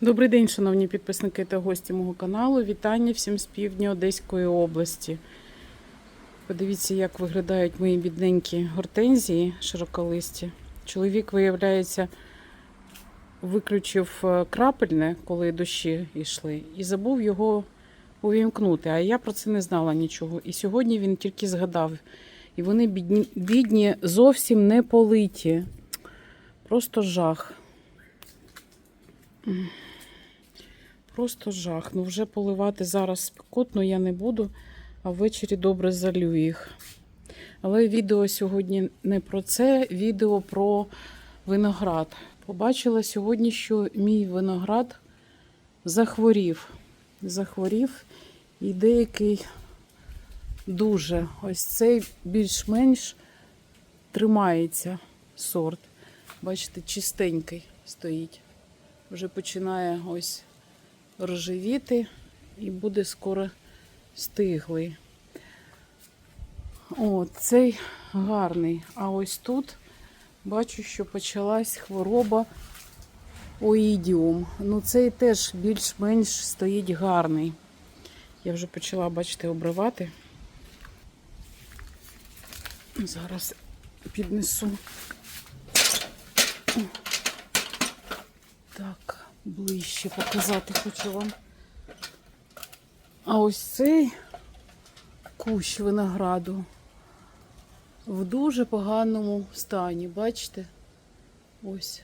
Добрий день, шановні підписники та гості мого каналу. Вітання всім з півдня Одеської області. Подивіться, як виглядають мої бідненькі гортензії широколисті. Чоловік, виявляється, виключив е, крапельне, коли дощі йшли, і забув його увімкнути. А я про це не знала нічого. І сьогодні він тільки згадав. І вони бідні, бідні зовсім не политі. Просто жах. Просто жах. Ну вже поливати зараз спекотно я не буду, а ввечері добре залю їх. Але відео сьогодні не про це, відео про виноград. Побачила сьогодні, що мій виноград захворів. Захворів і деякий дуже. Ось цей більш-менш тримається сорт. Бачите, чистенький стоїть. Вже починає ось рожевіти і буде скоро стиглий. О, цей гарний. А ось тут бачу, що почалась хвороба оїдіум. Ну, цей теж більш-менш стоїть гарний. Я вже почала, бачите, обривати. Зараз піднесу. Так, ближче показати хочу вам. А ось цей кущ винограду в дуже поганому стані. Бачите? Ось.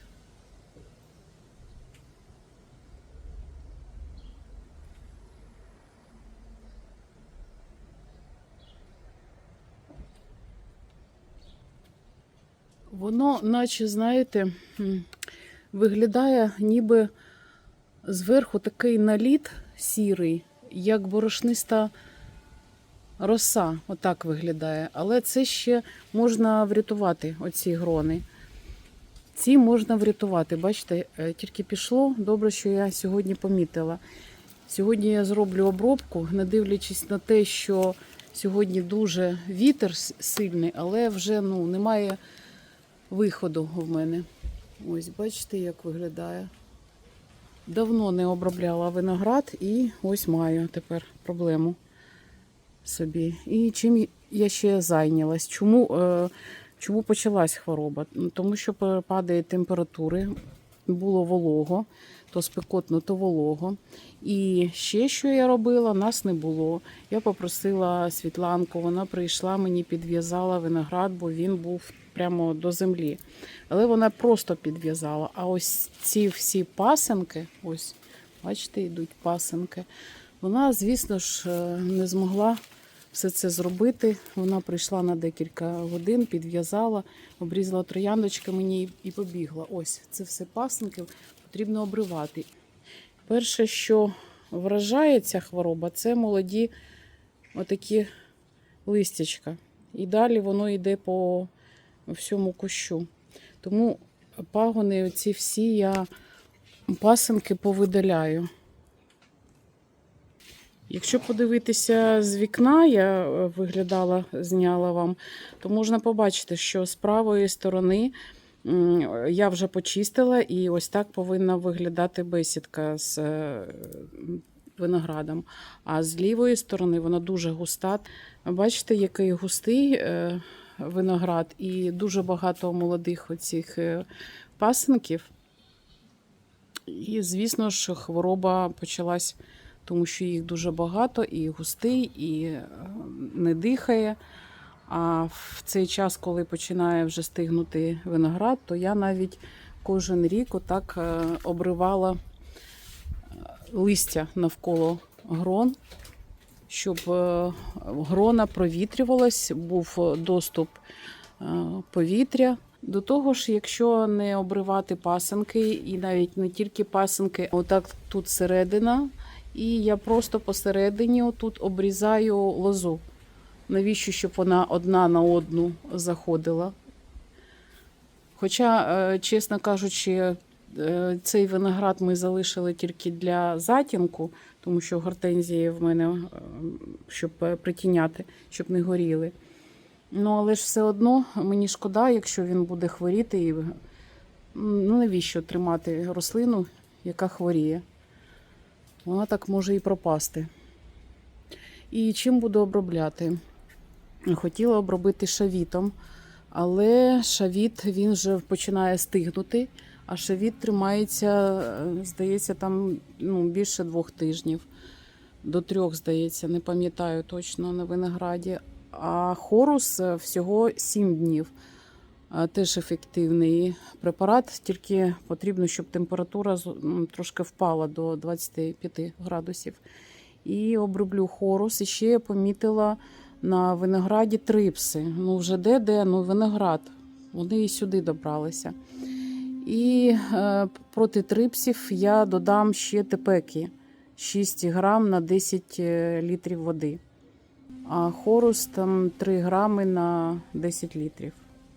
Воно, наче, знаєте, виглядає ніби зверху такий наліт сірий, як борошниста роса. Отак виглядає. Але це ще можна врятувати, оці грони. Ці можна врятувати. Бачите, е, тільки пішло. Добре, що я сьогодні помітила. Сьогодні я зроблю обробку, не дивлячись на те, що сьогодні дуже вітер сильний, але вже ну, немає виходу в мене. Ось, бачите, як виглядає. Давно не обробляла виноград і ось маю тепер проблему собі. І чим я ще зайнялась? Чому, е, чому почалась хвороба? Тому що падає температури, було волого, то спекотно, то волого. І ще що я робила, нас не було. Я попросила Світланку, вона прийшла, мені підв'язала виноград, бо він був прямо до землі. Але вона просто підв'язала. А ось ці всі пасенки, ось, бачите, йдуть пасенки. Вона, звісно ж, е, не змогла все це зробити. Вона прийшла на декілька годин, підв'язала, обрізала трояндочки мені і побігла. Ось це все пасенки потрібно обривати. Перше, що вражає ця хвороба, це молоді отакі листячка. І далі воно йде по всьому кущу. Тому пагони ці всі я пасенки повидаляю. Якщо подивитися з вікна, я е, виглядала, зняла вам, то можна побачити, що з правої сторони я вже почистила, і ось так повинна виглядати бесідка з е, виноградом. А з лівої сторони вона дуже густа. Бачите, який густий е, виноград, і дуже багато молодих оцих пасенків. І, звісно ж, хвороба почалась, тому що їх дуже багато, і густий, і е, не дихає. А в цей час, коли починає вже стигнути виноград, то я навіть кожен рік отак е, обривала е, листя навколо грон, щоб грона провітрювалась, був доступ повітря. До того ж, якщо не обривати пасенки, і навіть не тільки пасенки, а отак тут середина, і я просто посередині отут обрізаю лозу. Навіщо, щоб вона одна на одну заходила? Хоча, е, чесно кажучи, е, цей виноград ми залишили тільки для затінку, тому що гортензії в мене, е, щоб притіняти, щоб не горіли. Ну, але ж все одно мені шкода, якщо він буде хворіти. І, ну, навіщо тримати рослину яка хворіє. Вона так може і пропасти. І чим буду обробляти? Хотіла обробити шавітом, але шавіт він вже починає стигнути, а шавіт тримається, е, здається, там ну, більше двох тижнів. До трьох, здається, не пам'ятаю точно на винограді. А хорус е, всього 7 днів. Е, Теж ефективний препарат, тільки потрібно, щоб температура трошки впала до 25 градусів. І оброблю хорус. І ще я помітила на винограді трипси. Ну, вже де-де, ну виноград. Вони і сюди добралися. І е, проти трипсів я додам ще тепеки 6 грам на 10 літрів води. А хорус там 3 грами на 10 літрів.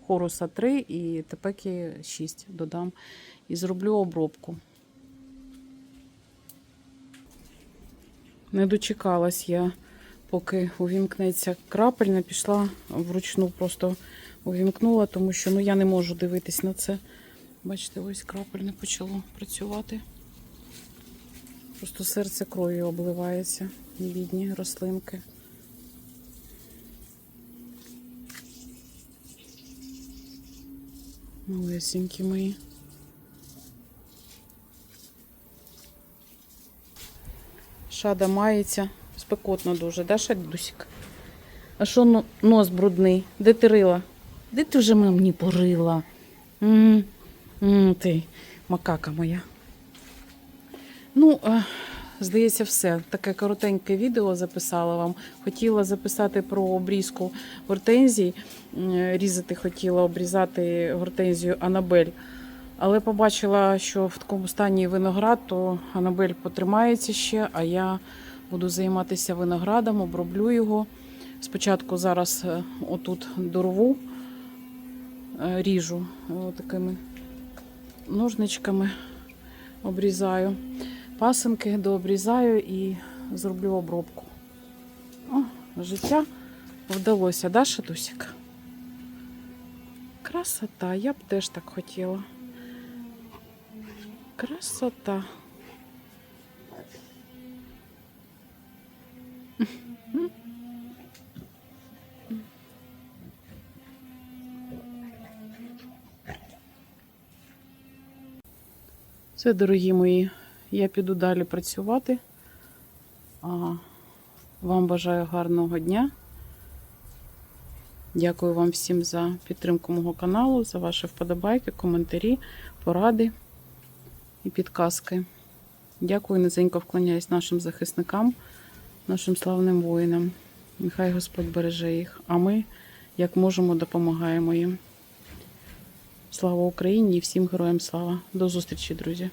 Хоруса 3 і тепеки 6 додам. І зроблю обробку. Не дочекалась я, поки увімкнеться крапельна, пішла вручну просто увімкнула, тому що ну, я не можу дивитись на це. Бачите, ось крапельне почало працювати. Просто серце кров'ю обливається, бідні рослинки. Малесенькі мої. Шада мається. Спекотно дуже, да, Шадусік? А що нос брудний? Де ти рила? Де ти вже мені порила? м м ти, макака моя. Ну, е, здається, все. Таке коротеньке відео записала вам. Хотіла записати про обрізку гортензій. Різати хотіла обрізати гортензію Анабель. Але побачила, що в такому стані виноград, то Анабель потримається ще, а я буду займатися виноградом, оброблю його. Спочатку зараз е, отут дорву, е, ріжу е, такими ножничками, обрізаю. Пасинки дообрізаю і зроблю обробку. О, життя вдалося, да, Шатусік? Красота, я б теж так хотіла. Красота. Все, дорогі мої, я піду далі працювати. А вам бажаю гарного дня. Дякую вам всім за підтримку мого каналу, за ваші вподобайки, коментарі, поради і підказки. Дякую, низенько вклоняюсь нашим захисникам, нашим славним воїнам. Нехай Господь береже їх, а ми, як можемо, допомагаємо їм. Слава Україні і всім героям слава. До зустрічі, друзі!